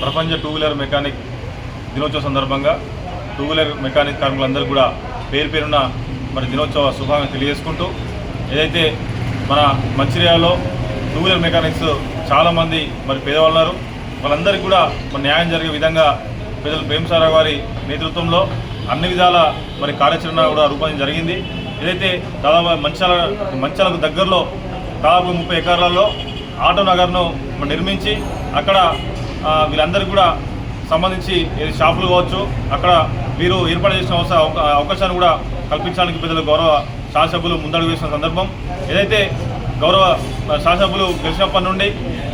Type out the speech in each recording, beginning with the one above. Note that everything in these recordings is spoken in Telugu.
ప్రపంచ టూ వీలర్ మెకానిక్ దినోత్సవ సందర్భంగా టూ వీలర్ మెకానిక్ కార్మికులందరూ కూడా పేరు పేరున మరి దినోత్సవ శుభాకాంక్షలు తెలియజేసుకుంటూ ఏదైతే మన మంచిర్యాలలో టూ వీలర్ మెకానిక్స్ చాలామంది మరి పేదవాళ్ళు ఉన్నారు వాళ్ళందరికీ కూడా మరి న్యాయం జరిగే విధంగా పేదలు ప్రేమసారా గారి నేతృత్వంలో అన్ని విధాల మరి కార్యాచరణ కూడా రూపొందించడం జరిగింది. ఏదైతే దాదాపు మంచాల మంచాలకు దగ్గరలో దాదాపు ముప్పై ఎకరాలలో ఆటో నగర్ను నిర్మించి అక్కడ వీళ్ళందరికీ కూడా సంబంధించి ఏది షాపులు కావచ్చు అక్కడ వీరు ఏర్పాటు చేసిన అవస- అవకాశాన్ని కూడా కల్పించడానికి పెద్దలు గౌరవ శాసభ్యులు ముందడుగు వేసిన సందర్భం. ఏదైతే గౌరవ శాసభ్యులు గెలిచినప్పటి నుండి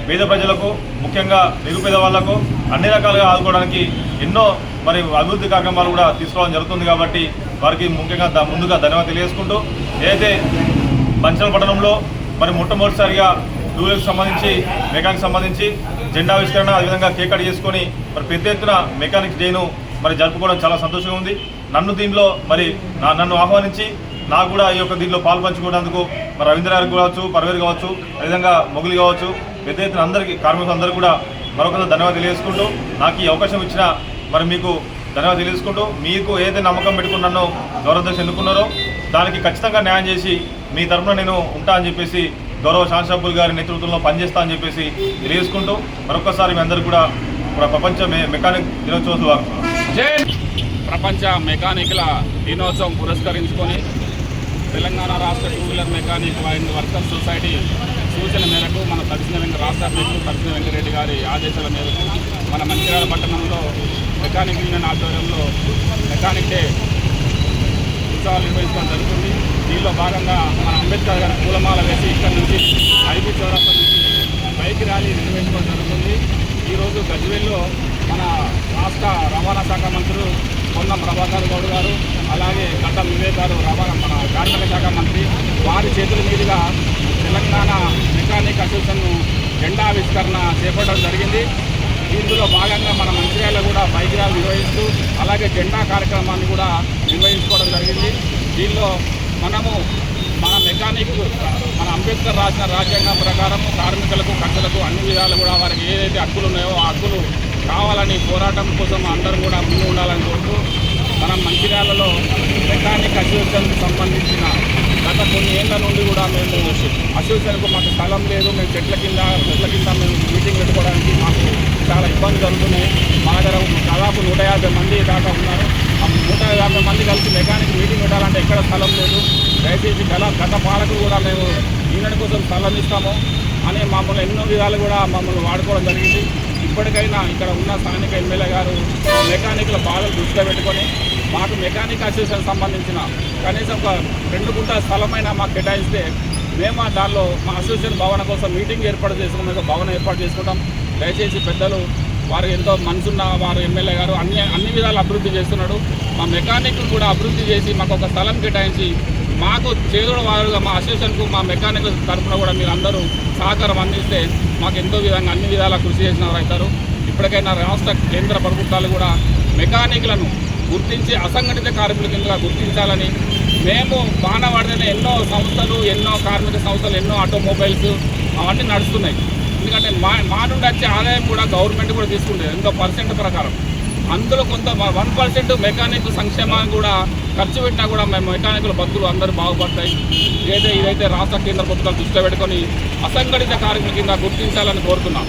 పేద ప్రజలకు ముఖ్యంగా నిరుపేద వాళ్ళకు అన్ని రకాలుగా ఆదుకోవడానికి ఎన్నో మరి అభివృద్ధి కార్యక్రమాలు కూడా తీసుకోవడం జరుగుతుంది కాబట్టి వారికి ముఖ్యంగా ముందుగా ధన్యవాదాలు తెలియజేసుకుంటూ ఏదైతే మంచల్ పట్టణంలో మరి మొట్టమొదటిసారిగా టూవీలర్కి సంబంధించి మెకానిక్ సంబంధించి జెండా ఆవిష్కరణ అదేవిధంగా కేక్ కట్ చేసుకొని మరి పెద్ద ఎత్తున మెకానిక్స్ డేను మరి జరుపుకోవడం చాలా సంతోషంగా ఉంది. నన్ను దీనిలో మరి నా- నన్ను ఆహ్వానించి నాకు కూడా ఈ యొక్క దీనిలో పాలు మరి రవీంద్ర గారికి కావచ్చు పర్వేర్ కావచ్చు అదేవిధంగా మొగులు కావచ్చు పెద్ద ఎత్తున అందరికీ కార్మికులందరూ కూడా మరొకసారి ధన్యవాదాలు తెలియజేసుకుంటూ నాకు ఈ అవకాశం ఇచ్చిన మరి మీకు ధన్యవాదాలు తెలియజేసుకుంటూ మీకు ఏదైతే నమ్మకం పెట్టుకున్నానో నన్ను గౌరవ ఎన్నుకున్నారో దానికి ఖచ్చితంగా న్యాయం చేసి మీ తరఫున నేను ఉంటా అని చెప్పేసి గౌరవ శాసనసభ్యులు గారి నేతృత్వంలో పనిచేస్తా అని చెప్పేసి తెలియజేసుకుంటూ మరొకసారి మీ అందరూ కూడా ప్రపంచ మెకానిక్ దినోత్సవం జై ప్రపంచ మెకానిక్ల దినోత్సవం పురస్కరించుకొని తెలంగాణ రాష్ట్ర two wheeler mechanic and workers society సూచన మేరకు మన దర్శన వెంక రాష్ట్ర అధ్యక్షులు తడిసిన వెంకరెడ్డి గారి ఆదేశాల మేరకు మన మంచిర్యాల పట్టణంలో మెకానిక్ యూనియన్ ఆధ్వర్యంలో మెకానిక్ డే ఉత్సవాలు నిర్వహించడం జరుగుతుంది. దీనిలో భాగంగా మన అంబేద్కర్ గారి పూలమాల వేసి ఇక్కడ నుంచి ఐపీ చౌరస్తా నుంచి బైక్ ర్యాలీ నిర్వహించడం జరుగుతుంది. ఈరోజు గజ్వేల్లో మన రాష్ట్ర రవాణా శాఖ మంత్రులు పొన్నం ప్రభాకర్ గౌడ్ గారు అలాగే గడ్డం వివేక్ గారు రవాణా మన కార్మిక శాఖ మంత్రి వారి చేతుల మీదుగా తెలంగాణ మెకానిక్ అసోసియేషన్ జెండా ఆవిష్కరణ చేపట్టడం జరిగింది. ఇందులో భాగంగా మన మంచిర్యాలలో కూడా బైక్ ర్యాలీ నిర్వహిస్తూ అలాగే జెండా కార్యక్రమాన్ని కూడా నిర్వహించుకోవడం జరిగింది. దీనిలో మనము మన మెకానిక్ మన అంబేద్కర్ రాసిన రాజ్యాంగం ప్రకారం కార్మికులకు కట్టలకు అన్ని విధాలు కూడా వారికి ఏదైతే హక్కులు ఉన్నాయో ఆ హక్కులు కావాలని పోరాటం కోసం అందరూ కూడా ముందు ఉండాలని కోరుతూ మనం మంచిర్యాలలో మెకానిక్ అసోసియేషన్కి సంబంధించిన గత కొన్ని ఏళ్ళ నుండి కూడా మేము అసోసియేషన్కు మాకు స్థలం లేదు. మేము చెట్ల కింద చెట్ల కింద మేము మీటింగ్ పెట్టుకోవడానికి మాకు చాలా ఇబ్బంది జరుగుతున్నాయి మా దగ్గర దాదాపు నూట యాభై మంది దాకా ఉన్నారు. ఆ నూట యాభై మంది కలిసి మెకానిక్ మీటింగ్ పెట్టాలంటే ఎక్కడ స్థలం లేదు. దయచేసి గల గత పాలకులు కూడా మేము ఈనాడు కోసం స్థలం ఇస్తాము. అని మమ్మల్ని ఎన్నో విధాలు కూడా మమ్మల్ని వాడుకోవడం జరిగింది. ఇప్పటికైనా ఇక్కడ ఉన్న స్థానిక ఎమ్మెల్యే గారు మెకానిక్ల బాధలు దృష్టిలో పెట్టుకొని మాకు మెకానిక్ అసోసియేషన్ సంబంధించిన కనీసం ఒక రెండు గుంటల స్థలమైనా మాకు కేటాయిస్తే మేము దానిలో మా అసోసియేషన్ భవన కోసం మీటింగ్ ఏర్పాటు చేసుకున్నాం భవనం ఏర్పాటు చేసుకుంటాం. దయచేసి పెద్దలు వారు ఎంతో మనసున్న వారు ఎమ్మెల్యే గారు అన్ని అన్ని విధాలు అభివృద్ధి చేస్తున్నాడు. మా మెకానిక్ కూడా అభివృద్ధి చేసి మాకు ఒక స్థలం కేటాయించి మాకు చేదోడు వారుగా మా అసోసియేషన్కు మా మెకానిక్ తరఫున కూడా మీరు అందరూ సహకారం అందిస్తే మాకు ఎంతో విధంగా అన్ని విధాలా కృషి చేసిన వారు అవుతారు ఇప్పటికైనా రాష్ట్ర కేంద్ర ప్రభుత్వాలు కూడా మెకానిక్లను గుర్తించి అసంఘటిత కార్మికుల కింద గుర్తించాలని మేము బాణవాడిన ఎన్నో సంస్థలు ఎన్నో కార్మిక సంస్థలు ఎన్నో ఆటోమొబైల్స్ అవన్నీ నడుస్తున్నాయి. ఎందుకంటే మా మా నుండి వచ్చే ఆదాయం కూడా గవర్నమెంట్ కూడా తీసుకుంటుంది ఎంతో పర్సెంట్ ప్రకారం. అందులో కొంత వన్ పర్సెంట్ మెకానిక్ సంక్షేమాన్ని కూడా ఖర్చు పెట్టినా కూడా మేము మెకానికుల బతుకులు అందరూ బాగుపడతాయి. ఏదైతే ఇదైతే రాష్ట్ర కేంద్ర ప్రభుత్వాలు దృష్టిలో పెట్టుకొని అసంఘటిత కార్మికుల కింద గుర్తించాలని కోరుతున్నాం.